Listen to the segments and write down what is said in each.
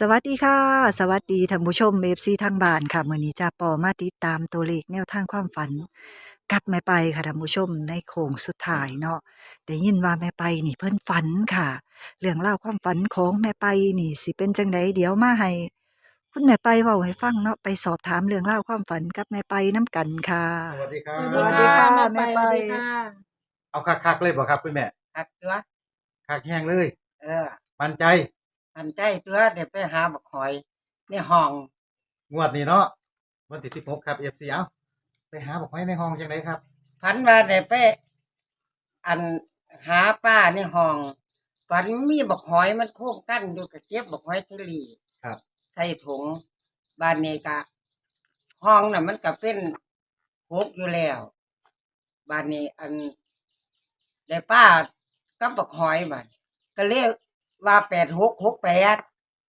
สวัสดีค่ะ สวัสดีท่านผู้ชม FC ทางบ้านค่ะมื้อนี้จ้าปอมาติดตามตัวเลขแนวทางความฝัน กับแม่ไปค่ะท่านผู้ชมในโค้งสุดท้ายเนาะได้ยินว่าแม่ไปนี่เพิ่นฝันค่ะ เรื่องราวความฝันของแม่ไปนี่สิเป็นจังไดเดี๋ยวมาให้ คุณแม่ไปเว้าให้ฟังเนาะไปสอบถามเรื่องราวความฝันกับแม่ไปนํกันค่ะ สวัสดีครับสวัสดีค่ะแม่ไปแม่ไป สวัสดีค่ะเอาคักๆเลยบ่ครับคุณแม่ คักตัวคักแห้งเลย เออ มั่นใจ มันใจตัวเดี๋ยวไปหาบักหอยในห้องงวดนี้เนาะวันที่16ครับ FC เอาไปหาบอกไว้ในห้องจังไดครับฝันว่าได้ไปอันหาป้าในห้องฝันมีบักหอยมันโค้งกั้นอยู่กับเก็บบักหอยทะเลครับใส่ถุงบานเนกะ ห้องน่ะ มันก็เป็นหกอยู่แล้วบานนี้อันได้ป้ากับบักหอยบัดก็เรียก ว่าแปดหกหกแปด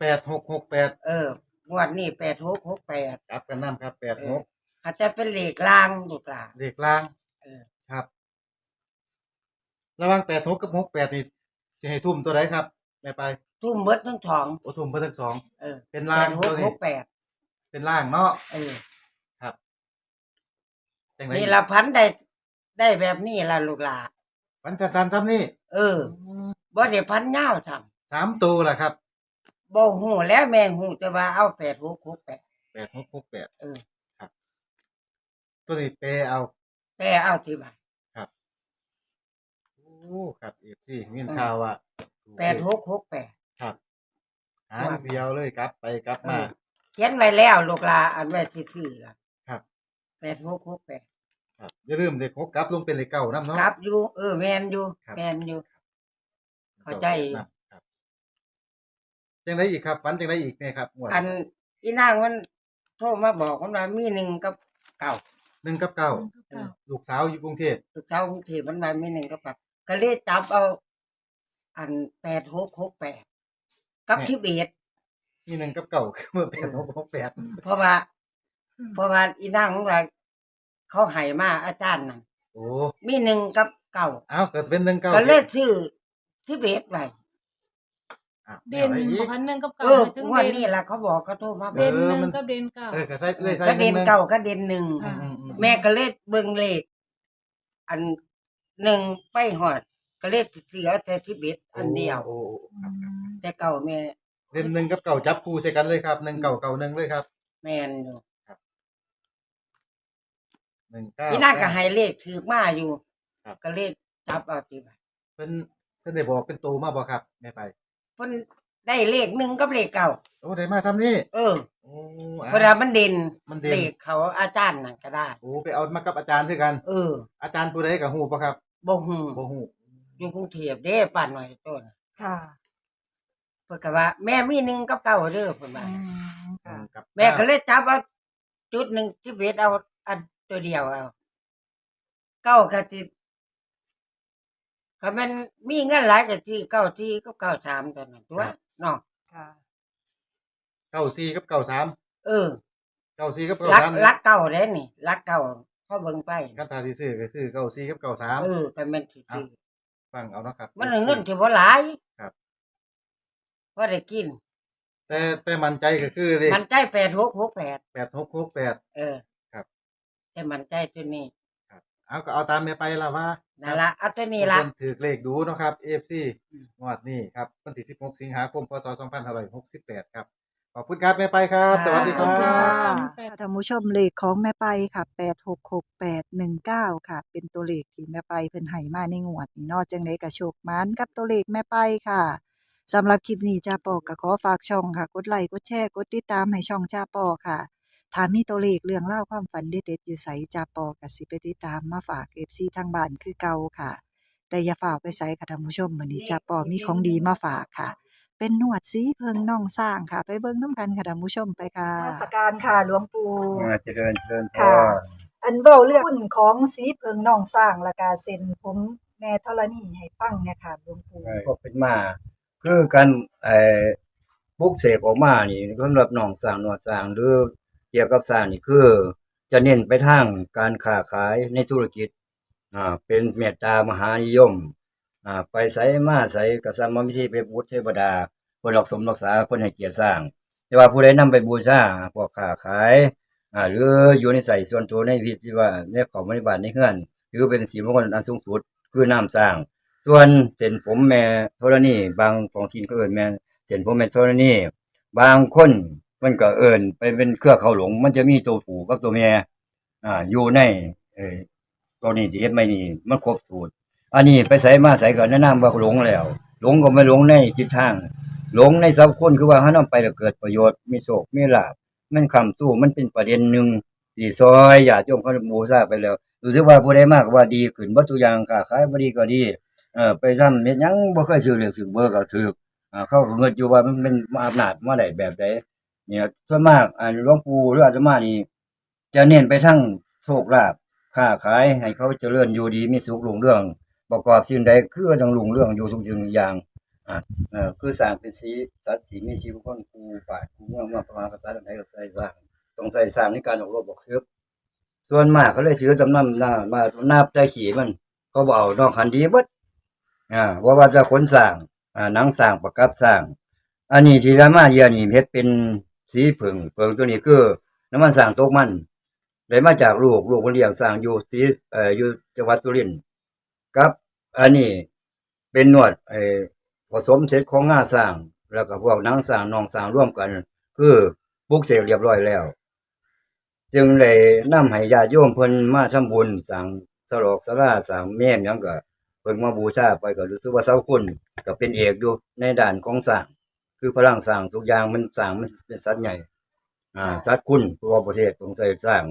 8668เอองวดนี้แปดหกหกแปดกลับกันนํครับเอออาจจะเป็นเหล็กลางลูกหลาน86เลขล่างเออครับ ระหว่าง86กับ68นี่สิให้ทุ่มตัวใดครับแม่ไป ทุ่มเบิดทั้งสองโอ้ทุ่มเพิ่นทั้งสองเออเป็นล่างแปดหตัวกนี้หกแปดเป็นล่างเนาะเออครับจังไดนี่ละพันได้ได้แบบนี้ละลูกหลานฝันชันๆซ้ำนี่เออบ่ได้พันเงาวท สามตัวล่ะครับำบ่หูแล้วแม่หูจะว่าเอาแปดหกหกแปด8668เออตัวนี้เปเอา แปลเอาที่บ้านโอ้ครับ FC มีข่าวว่าแปดหกหกแปด ครับหางเดียวเลยครับไปกลับมาเขียนไว้แล้วลูกหลานอันไว้ที่ชื่อละครับ แปดหกหกแปดครับอย่าลืมเด็กหกกลับลงเป็นเลขเก่านํเนาะครับอยู่เออแมนอยู่ครับ แมนอยู่ เข้าใจ ครับ จังไดอีกครับฝันจังไดอีกเนี่ยครับงวดอันอีนางมันโทรมาบอกมันว่ามีหนึ่งกับเก่าหนึ่งกับเก้าเออลูกสาวอยู่กรุงเทพลูกเจ้ากรุงเทพมันมาไม่หนึ่งก็ปรับก็เลยจับเอา อันแปดหกหกแปดกับทิเบตมีหนึ่งกับเก้าคือเมื่อแปดหกหกแปดเพราะว่า เพราะว่าอีนางของเราเขาให้มาอาจารย์นั่นโอ้มีหนึ่งกับเก่าอ้าวเกิดเป็นหนึ่งเก้าก็เลยชื่อทิเบตไว้ อ้าวเด่นอาไว้อีก พันหนึ่งกับเอเก่าอไปถึงวันเด่นนี้ล่ะเขาบอกเขาโทรมาบอเด่กนหนึ่งมันกับเด่นเก่า เออก็ใส่เลยใส่ก็เด่นหงเก่าก็เด่นหนึ่งค่ะ อือืแม่ก็เลยเบิ่งเลขอันหนึ่งไปหอด ก็เลยเสียแต่ทิเบตอันเดียวโอ้โอ้โอ้ครับครับแต่เก่าแม่เล่นหนึ่งกับเก่าจับคู่ใส่กันเลยครับหนึ่งเก่าเก่าหนึ่งเลยครับแม่นอยู่หนึ่งเก้า พี่นางก็ให้เลขถือมาอยู่ครับ ก็เลขจับเอาที่บ้านเพิ่นเพิ่นได้บอกเป็นตัวมาบ่ครับแม่ไป เพิ่นได้เลขหนึ่งกับเลขเก่าโอ้ได้มาทำนี่เออโอ้อะเพราะว่ามันเด่นมันเด่นเลขเขาอาจารย์นั่นก็ได้ โอ้ไปเอามากับอาจารย์ด้วยกัน เอออาจารย์ผู้ใดกับฮู้บ่ครับบ่ฮู้บ่ฮู้อยู่กรุงเทพเด้ป่านหน่อยต้นค่ะเพิ่นก็ว่า แม่มีหนึ่งกับเก่าเด้อเพิ่นว่า อืมค่ะ กับแม่ก็เลยจับเอาจุดหนึ่งที่เวทเอาอันตัวเดียวเอาเก้าก็ติ ก็มันมีเงินหลายก็ที่เก้าที่ก็เก้าสามตัวนั้นตัวเนาะค่ะ เก้าสี่กับเก้าสามเออเก้าสี่กับเก้ารักสามรักเก่าเด้นี่รักเก่าพ่อเบิ่งไปกันทาที่ซื้อก็คือเก้าสี่กับเก้าสามเออก็แม่นสิเอาซื้อฟังเอาเนาะครับ มันเงินที่บ่หลายครับพอได้กิน แต่แต่มันใจก็คือเลขมันใจแปดหกหกแปดแปดหกหกแปดเออครับ แต่มันใจตัวนี้ครับ เอาก็เอาตามแม่ไปละว่านั่นละเอาตัวนี้ละเพิ่นถือเลขดูเนาะครับ AFC อืมงวดนี้ครับวันที่ 16 สิงหาคม พศ 2568 ครับ ขอบคุณครับแม่ไปครับ สวัสดีคขรัอบคุณค่ะบท่านผู้ชมเลขของแม่ไปค่ะแปดหกหกแปดหนึ่งเก้าค่ะ เป็นตัวเลขที่แม่ไปเพิ่นให้มาในงวดนี้เนอกจังไดกระโชคหมันกับตัวเลขแม่ไปค่ะสำหรับคลิปนี้จ้าปอก็ขอฝากช่องค่ะ กดไลค์กดแชร์กดติดตามให้ช่องจ้าปอค่ะ ถ้ามีตัวเลขเรื่องเล่าวความฝันเด็ดๆอยู่ใสจ้าปอก็สิไปติดตามมาฝาก FC ทางบ้านคือเก่าค่ะ แต่อย่าฝากไปใส่ค่ะท่านผู้ชมมื้อนี้จ้าปอมีของดีมาฝากค่ะ เป็นหนวดสีเพิงน่องสร้างค่ะ ไปเบิ่งน้ำกันค่ะท่านผู้ชมไปค่ะสการค่ะหลวงปู่ อ่าเจริญเจริญพค่ะรอันเว้าเรื่องหุ้นของสีเพิงน่องสร้างและกาเซ็นผมแม่ธรณีให้ฟังเนี่ยค่ะหลวงปู่ ก็เป็นมา คือการไอ้ปลุกเสกออกมานี่สำหรับหนองสร้างหนวดสร้างหรือ เกี่ยวกับสร้างนี่คือ จะเน้นไปทางการค้าขายในธุรกิจอ่าเป็นเมตตามหานิยมอ่าไปใส่มาใส่กษัตริย์วิธีไปบูชเทวดา คนรักสมรักษาคนให้เกียรติสร้าง แต่ว่าผู้ใดนำไปบูชาพวกค้าขายอ่าหรืออยู่ในใส่ส่วนตัวในพิธีว่าในของบริบาลในเฮือนหรือเป็นสีมงคลอันสูงสุดคือน้ำสร้าง ส่วนเส้นผมแม่ธรณีบางของทีนก็เอิ้นแม่เส้นผมแม่ธรณีบางคน มันก็เอิ้นไปเป็นเครือเขาหลง มันจะมีตัวผู้กับตัวแม่อ่าอยู่ในเอ่อตัวนี้ที่เฮ็ดไม่นี่มันครบสูตรอันนี้ไปใส่มาใส่ก็แนะนำว่าหลงแล้ว หลงก็ไม่หลงในจิตทาง หลงในสัพคนคือว่าถ้านำไปแล้วเกิดประโยชน์มีโชคมีลาภมันคำสู้มันเป็นประเด็นหนึ่งที่ซอยญาติโยมเขาบูชาไปแล้วรู้สึกว่าผู้ใดมากว่าดีขึ้นบ่ทุอย่างค้าขายบ่ดีก็ดีเออไปทำเฮ็ดยังบ่เคยซื้อเลือกซื้อเบอร์ก็ถูกอ่าเขาเงินอยู่ว่ามันเป็นอำนาจมาได้แบบใด เนี่ยส่วนมากอ่าหลวงปู่หรืออาตมานี่จะเน้นไปทั้งโชคลาภค้าขายให้เขาเจริญอยู่ดีมีสุขรุ่งเรื่อง ประกอบสิ่งใดคือต้องรุ่งเรื่องอยู่ทุกสิ่งอย่างอ่าเออคือสร้างเป็นสีสัตว์สีมีชีวิตคนกูป่ากูเมื่อมื่อประมาณภาษาใดก็ใส่สร้างต้องใส่สร้างในการออกรบบอกเสือส่วนมากเขาเลยถือจำนำหน้ามานาบได้ขี่มันเขาบอกนอกคันดีบดอ่าว่าว่าจะขนสร้างอ่าหนังสร้างประกับสร้าง อันนี้ที่รามาเยียนี่เฮ็ดเป็น สีผึ่งเผงตัวนี้คือ น้ำมันสร้างตกมันได้มาจากลูกลูกคนเลี้ยงสร้างอยู่สีเอ่ออยู่จังหวัดสุรินทร์กับ อันนี้เป็นนวดไอ้ผสมเสร็จของงาสร้าง แล้วก็พวกนังสร้างนองสร้างร่วมกัน คือปลุกเสกเรียบร้อยแล้ว จึงเลยนำให้ญาติโยมเพิ่นมาทำบุญสร้างสลอกสลาสร้างแม่ยังก็เพิ่นมาบูชาไปก็รู้สึกว่าเสาคุณก็เป็นเอกอยู่ในด้านของสร้าง คือพลังสร้างทุกอย่างมันสร้างมันเป็นสัตว์ใหญ่ อ่าสัตว์คุณตัวประเทศต้องใส่สร้าง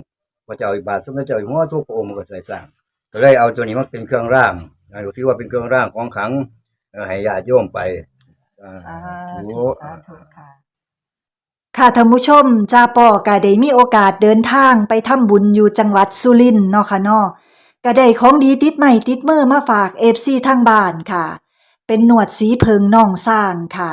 พระเจ้าอิบาทสมเด็จเจ้าอยู่หัวทุกพระองค์ก็ใส่สร้าง ก็เลยเอาตัวนี้มาเป็นเครื่องร่างอ่าที่ว่าเป็นเครื่องร่างของขลังเอ่อให้ญาติโยมไปอ่าสาธุธุสาธุค่ะค่ะท่านผู้ชมจ้าปอก็ได้มีโอกาสเดินทางไปทำบุญอยู่จังหวัดสุรินทร์เนาะค่ะเนาะก็ได้ของดีติดใหม่ติดมือมาฝาก FC ทางบ้านค่ะ เป็นหนวดสีเพิงน่องสร้างค่ะ